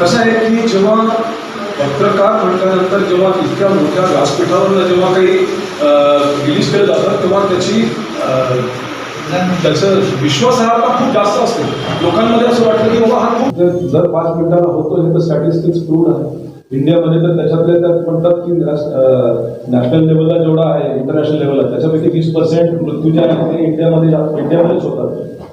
कसं आहे की जेव्हा पत्रकार म्हटल्यानंतर जेव्हा इतक्या मोठ्या व्यासपीठावर जेव्हा काही रिलीज केलं जातं तेव्हा त्याची त्याचं विश्वासार्हता खूप जास्त असते. लोकांमध्ये असं वाटतं की बाबा हा खूप जर जर पाच मिनिटाला होतो हे तर स्टॅटिस्टिक्स प्रूव्ह आहे. इंडियामध्ये तर त्याच्यातले त्यात म्हणतात की नॅशनल लेवलला जेवढा आहे इंटरनॅशनल लेवलला त्याच्यापैकी वीस पर्सेंट मृत्यू जे आहेत ते इंडियामध्ये इंडियामध्येच होतात.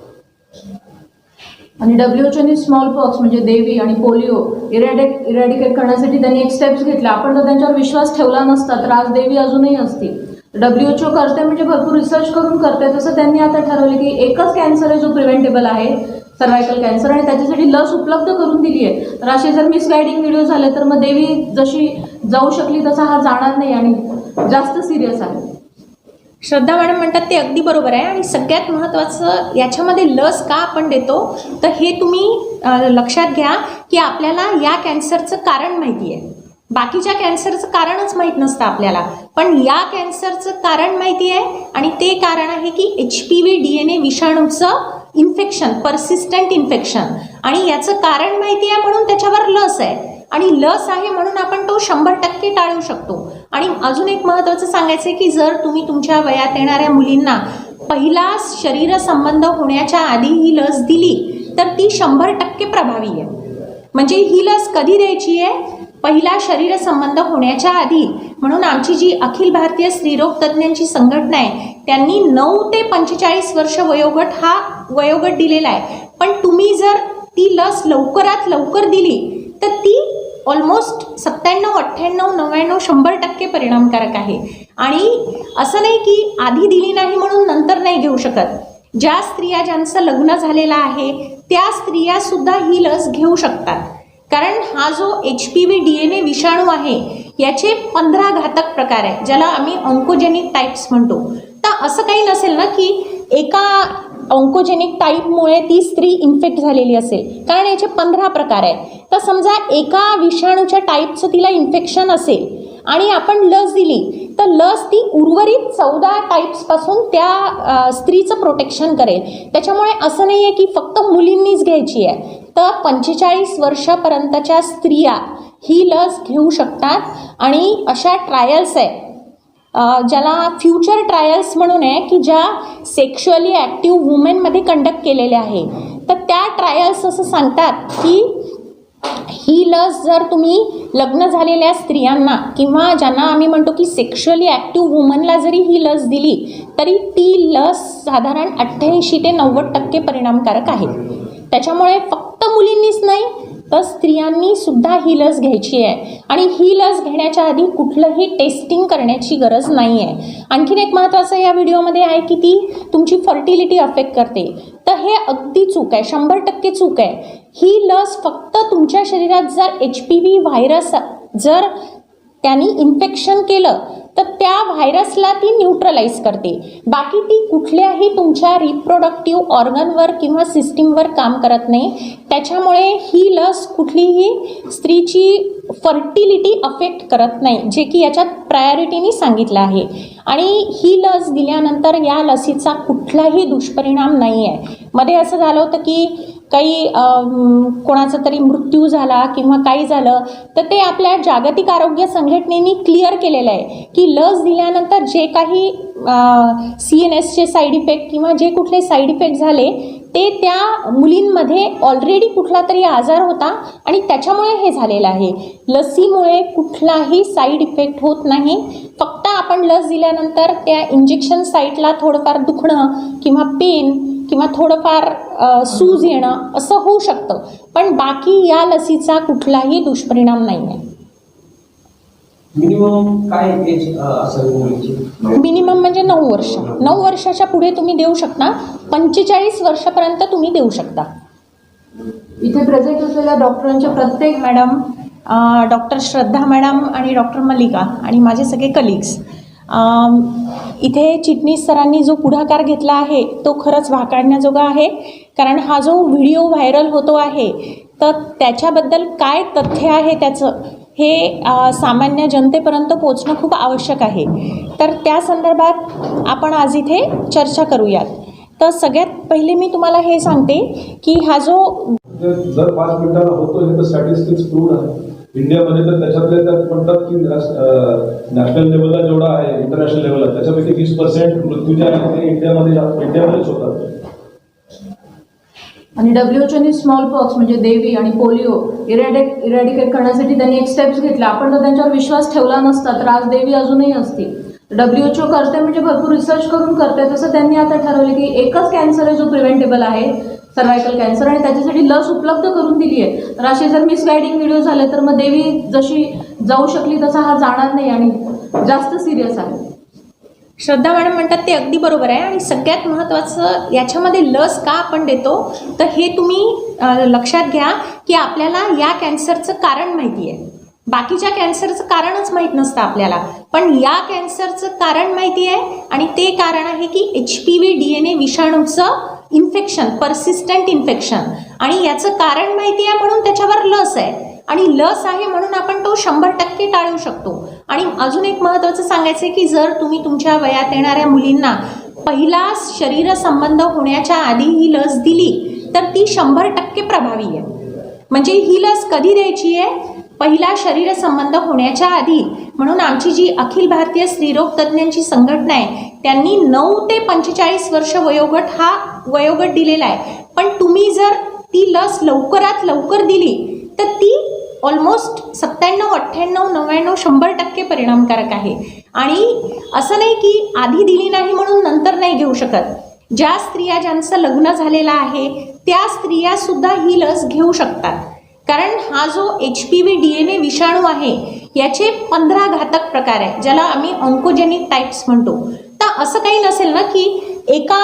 आणि डब्ल्यूएचओने स्मॉल पॉक्स म्हणजे देवी आणि पोलिओ इरॅडिक इरॅडिकेट करण्यासाठी त्यांनी एक स्टेप्स घेतल्या. आपण जर त्यांच्यावर विश्वास ठेवला नसता तर आज देवी अजूनही असती. डब्ल्यूएचओ करते म्हणजे भरपूर रिसर्च करून करते. तसं त्यांनी आता ठरवलं की एकच कॅन्सर आहे जो प्रिव्हेंटेबल आहे सर्वायकल कॅन्सर आणि त्याच्यासाठी लस उपलब्ध करून दिली आहे. तर असे जर मिसगायडिंग व्हिडिओ झाले तर मग देवी जशी जाऊ शकली तसा हा जाणार नाही आणि जास्त सिरियस आहे. श्रद्धा मॅडम म्हणतात ते अगदी बरोबर आहे. आणि सगळ्यात महत्त्वाचं याच्यामध्ये लस का आपण देतो तर हे तुम्ही लक्षात घ्या की आपल्याला या कॅन्सरचं कारण माहिती आहे. बाकीच्या कॅन्सरचं कारणच माहीत नसतं आपल्याला पण या कॅन्सरचं कारण माहिती आहे आणि ते कारण आहे की H P V D N A विषाणूचं इन्फेक्शन परसिस्टंट इन्फेक्शन. आणि याचं कारण माहिती आहे म्हणून त्याच्यावर लस आहे. आणि लस आहे म्हणून आपण तो शंभर टक्के टाळू शकतो. आणि अजून एक महत्त्वाचं सांगायचं आहे की जर तुम्ही तुमच्या वयात येणाऱ्या मुलींना पहिला शरीर संबंध होण्याच्या आधी ही लस दिली तर ती शंभर टक्के प्रभावी आहे. म्हणजे ही लस कधी द्यायची आहे? पहिला शरीर संबंध होण्याच्या आधी. म्हणून आमची जी अखिल भारतीय स्त्रीरोग तज्ज्ञांची संघटना आहे त्यांनी नऊ ते पंचेचाळीस वर्ष वयोगट हा वयोगट दिलेला आहे. पण तुम्ही जर ती लस लवकरात लवकर दिली ऑलमोस्ट सत्त्याण्णव अठ्ठ्याण्णव नव्याण्णव शंभर टक्के परिणामकारक आहे. आणि असं नाही की आधी दिली नाही म्हणून नंतर नाही घेऊ शकत. ज्या स्त्रिया ज्यांचं लग्न झालेलं आहे त्या स्त्रियासुद्धा ही लस घेऊ शकतात. कारण हा जो H P V D N A विषाणू आहे याचे पंधरा घातक प्रकार आहे ज्याला आम्ही ऑन्कोजेनिक टाईप्स म्हणतो. तर असं काही नसेल ना की एका ऑन्कोजेनिक टाईपमुळे ती स्त्री इन्फेक्ट झालेली असेल. कारण याचे पंधरा प्रकार आहे तर समजा एका विषाणूच्या टाईपचं तिला इन्फेक्शन असेल आणि आपण लस दिली तर लस ती उर्वरित चौदा टाईप्सपासून त्या स्त्रीचं प्रोटेक्शन करेल. त्याच्यामुळे असं नाही आहे की फक्त मुलींनीच घ्यायची आहे. तर पंचेचाळीस वर्षापर्यंतच्या स्त्रिया ही लस घेऊ शकतात आणि अशा ट्रायल्स आहेत. ज्याला फ्युचर ट्रायल्स म्हणून आहे की ज्या सेक्शुअली ॲक्टिव्ह वुमेनमध्ये कंडक्ट केलेल्या आहे. तर त्या ट्रायल्स असं सांगतात की ही लस जर तुम्ही लग्न झालेल्या स्त्रियांना किंवा ज्यांना आम्ही म्हणतो की सेक्शुअली ॲक्टिव्ह वुमनला जरी ही लस दिली तरी ती लस साधारण अठ्ठ्याऐंशी ते नव्वद टक्के परिणामकारक आहे. त्याच्यामुळे फक्त मुलींनीच नाही तर स्त्रियांनी सुद्धा ही लस घ्यायची आहे. आणि ही लस घेण्याच्या आधी कुठलंही टेस्टिंग करण्याची गरज नाही आहे आणखीन एक महत्त्वाचं या व्हिडिओमध्ये आहे की ती तुमची फर्टिलिटी अफेक्ट करते. तर हे अगदी चूक आहे. शंभर टक्के चूक आहे. ही लस फक्त तुमच्या शरीरात जर एच पी व्ही व्हायरस जर त्यांनी इन्फेक्शन केलं तर त्या व्हायरसला ती न्यूट्रलाइज करते. बाकी ती कुठल्याही तुमच्या रिप्रोडक्टिव्ह ऑर्गनवर किंवा सिस्टीमवर काम करत नाही. त्याच्यामुळे ही लस कुठलीही स्त्रीची फर्टिलिटी अफेक्ट करत नाही जे की याच्यात प्रायोरिटीनी सांगितलं आहे. आणि ही लस दिल्यानंतर या लसीचा कुठलाही दुष्परिणाम नाही आहे मध्ये असं झालं होतं की काही कोणाचा तरी मृत्यू झाला किंवा काही झालं तर ते आपल्या जागतिक आरोग्य संघटनेने क्लिअर केलेलं आहे की लस दिल्यानंतर जे काही सी एन एसचे साईड इफेक्ट किंवा जे कुठले साईड इफेक्ट झाले ते त्या मुलींमध्ये ऑलरेडी कुठला तरी आजार होता आणि त्याच्यामुळे हे झालेलं आहे. लसीमुळे कुठलाही साईड इफेक्ट होत नाही. फक्त आपण लस दिल्यानंतर त्या इंजेक्शन साईटला थोडंफार दुखणं किंवा पेन किंवा थोडंफार सूज येणं असं होऊ शकतं. पण बाकी या लसीचा कुठलाही दुष्परिणाम नाही आहे मिनिमम काय एज असावी मुलीची? मिनिमम म्हणजे नऊ वर्ष. नऊ वर्षाच्या पुढे तुम्ही देऊ शकता. पंचेचाळीस वर्षापर्यंत तुम्ही देऊ शकता. इथे प्रेझेंट असलेल्या डॉक्टरांच्या प्रत्येक मॅडम डॉक्टर श्रद्धा मॅडम आणि डॉक्टर मल्लिका आणि माझे सगळे कलिग्स इथे चिटणीस सरांनी जो पुढाकार घेतला आहे तो खरंच वाकाडण्याजोगा आहे. कारण हा जो व्हिडिओ व्हायरल होतो आहे तर त्याच्याबद्दल काय तथ्य आहे त्याचं? हे सामान्य जनतेपर्यंत पोचणं खूप आवश्यक आहे. तर त्या संदर्भात आपण आज इथे चर्चा करूयात. तर सगळ्यात पहिले मी तुम्हाला हे सांगते की हा जो जर जर पाच मिनिटाला होतो हे तर स्टॅटिस्टिक्स प्रूव्ह आहे. इंडियामध्ये तर त्याच्यातले त्यात म्हणतात की नॅशनल लेवलला जेवढा आहे इंटरनॅशनल लेवलला त्याच्यापैकी वीस पर्सेंट मृत्यू जे आहे ते इंडियामध्ये इंडियामध्येच होतात. आणि डब्ल्यूएचओने स्मॉल पॉक्स म्हणजे देवी आणि पोलिओ इरॅडिक इरॅडिकेट करण्यासाठी त्यांनी एक स्टेप्स घेतला आपण तर त्यांच्यावर विश्वास ठेवला नसता तर आज देवी अजूनही असती. डब्ल्यूएचओ करते म्हणजे भरपूर रिसर्च करून करते. तसं त्यांनी आता ठरवलं की एकच कॅन्सर आहे जो प्रिव्हेंटेबल आहे सर्वायकल कॅन्सर आणि त्याच्यासाठी लस उपलब्ध करून दिली आहे. तर असे जर मिसगायडिंग व्हिडिओ झाले तर मग देवी जशी जाऊ शकली तसा हा जाणार नाही आणि जास्त सिरियस आहे. श्रद्धा मॅडम म्हणतात ते अगदी बरोबर आहे. आणि सगळ्यात महत्त्वाचं याच्यामध्ये लस का आपण देतो? तर हे तुम्ही लक्षात घ्या की आपल्याला या कॅन्सरचं कारण माहिती आहे बाकीच्या कॅन्सरचं कारणच माहीत नसतं आपल्याला. पण या कॅन्सरचं कारण माहिती आहे आणि ते कारण आहे की H P V D N A विषाणूचं इन्फेक्शन परसिस्टंट इन्फेक्शन आणि याचं कारण माहिती आहे म्हणून त्याच्यावर लस आहे. आणि लस आहे म्हणून आपण तो शंभर टक्के टाळू शकतो. आणि अजून एक महत्त्वाचं सांगायचं की जर तुम्ही तुमच्या वयात येणाऱ्या मुलींना पहिला शरीर संबंध होण्याच्या आधी ही लस दिली तर ती शंभर टक्के प्रभावी आहे. म्हणजे ही लस कधी द्यायची आहे? पहिला शरीर संबंध होण्याच्या आधी. म्हणून आमची जी अखिल भारतीय स्त्रीरोग तज्ज्ञांची संघटना आहे त्यांनी नऊ ते पंचेचाळीस वर्ष वयोगट हा वयोगट दिलेला आहे. पण तुम्ही जर ती लस लवकरात लवकर दिली तर ती ऑलमोस्ट सत्त्याण्णव अठ्ठ्याण्णव नव्याण्णव शंभर टक्के परिणामकारक आहे. आणि असं नाही की आधी दिली नाही म्हणून नंतर नाही घेऊ शकत. ज्या स्त्रिया ज्यांचं लग्न झालेलं आहे त्या स्त्रिया सुद्धा ही लस घेऊ शकतात. कारण हा जो H P V D N A विषाणू आहे याचे पंधरा घातक प्रकार आहे ज्याला आम्ही ऑन्कोजेनिक टाईप्स म्हणतो. तर असं काही नसेल ना की एका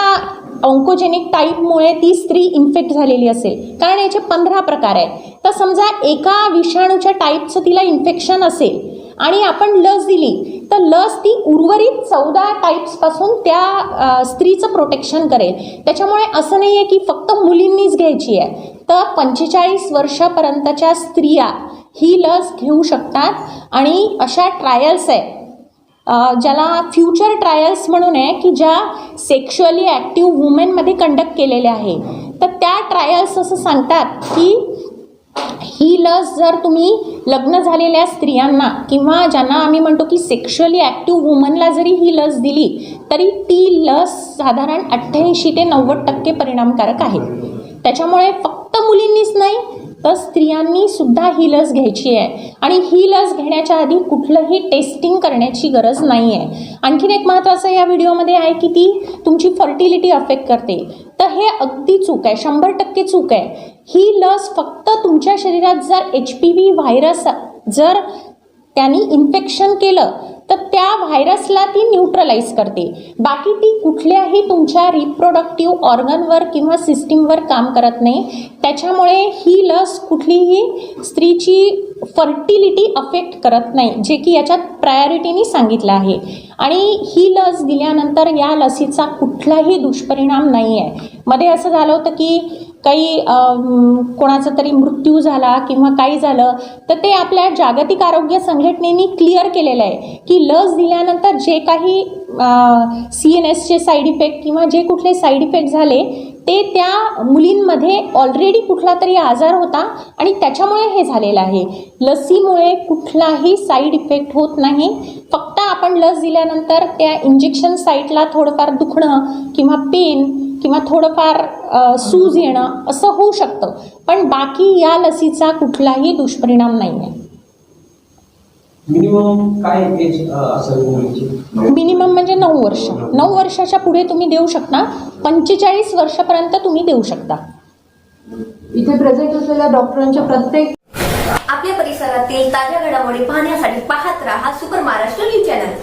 ऑन्कोजेनिक टाईपमुळे ती स्त्री इन्फेक्ट झालेली असेल. कारण याचे पंधरा प्रकार आहेत. तर समजा एका विषाणूच्या टाईपचं तिला इन्फेक्शन असेल आणि आपण लस दिली तर लस ती उर्वरित चौदा टाईप्सपासून त्या स्त्रीचं प्रोटेक्शन करेल. त्याच्यामुळे असं नाही आहे की फक्त मुलींनीच घ्यायची आहे. तर पंचेचाळीस वर्षापर्यंतच्या स्त्रिया ही लस घेऊ शकतात आणि अशा ट्रायल्स आहे ज्याला फ्युचर ट्रायल्स म्हणून आहे की ज्या सेक्शुअली ॲक्टिव्ह वुमेनमध्ये कंडक्ट केलेल्या आहे. तर त्या ट्रायल्स असं सांगतात की ही लस जर तुम्ही लग्न झालेल्या स्त्रियांना किंवा ज्यांना आम्ही म्हणतो की सेक्शुअली ॲक्टिव्ह वुमनला जरी ही लस दिली तरी ती लस साधारण अठ्ठ्याऐंशी ते नव्वद टक्के परिणामकारक आहे. त्याच्यामुळे फक्त मुलींनीच नाही तर स्त्रियांनी सुद्धा ही लस घ्यायची आहे. आणि ही लस घेण्याच्या आधी कुठलंही टेस्टिंग करण्याची गरज नाही आहे आणखीन एक महत्त्वाचं या व्हिडिओमध्ये आहे की ती तुमची फर्टिलिटी अफेक्ट करते. तर हे अगदी चूक आहे. शंभर टक्के चूक आहे. ही लस फक्त तुमच्या शरीरात जर एच पी व्ही व्हायरस जर त्यांनी इन्फेक्शन केलं तर त्या व्हायरसला ती न्यूट्रलाइज करते. बाकी ती कुठल्याही तुमच्या रिप्रोडक्टिव्ह ऑर्गनवर किंवा सिस्टीमवर काम करत नाही. त्याच्यामुळे ही लस कुठलीही स्त्रीची फर्टिलिटी अफेक्ट करत नाही जे की याच्यात प्रायोरिटीनी सांगितलं आहे. आणि ही लस दिल्यानंतर या लसीचा कुठलाही दुष्परिणाम नाही आहे मध्ये असं झालं होतं की काही कोणाचा तरी मृत्यू झाला किंवा काही झालं तर ते आपल्या जागतिक आरोग्य संघटनेने क्लिअर केलेलं आहे की लस दिल्यानंतर जे काही सी एन एसचे साईड इफेक्ट किंवा जे कुठले साईड इफेक्ट झाले ते त्या मुलींमध्ये ऑलरेडी कुठला तरी आजार होता आणि त्याच्यामुळे हे झालेलं आहे. लसीमुळे कुठलाही साईड इफेक्ट होत नाही. फक्त आपण लस दिल्यानंतर त्या इंजेक्शन साईटला थोडंफार दुखणं किंवा पेन किंवा थोडंफार सूज येणं असं होऊ शकतं. पण बाकी या लसीचा कुठलाही दुष्परिणाम नाही आहे मिनिमम काय एज असावी मुलीची? मिनिमम म्हणजे नऊ वर्ष. नऊ वर्षाच्या पुढे तुम्ही देऊ शकता. पंचेचाळीस वर्षापर्यंत तुम्ही देऊ शकता. इथे प्रेझेंट असलेल्या डॉक्टरांच्या प्रत्येक आपल्या परिसरातील ताज्या घडामोडी पाहण्यासाठी पाहत राहा सुपर महाराष्ट्र न्यूज चॅनल.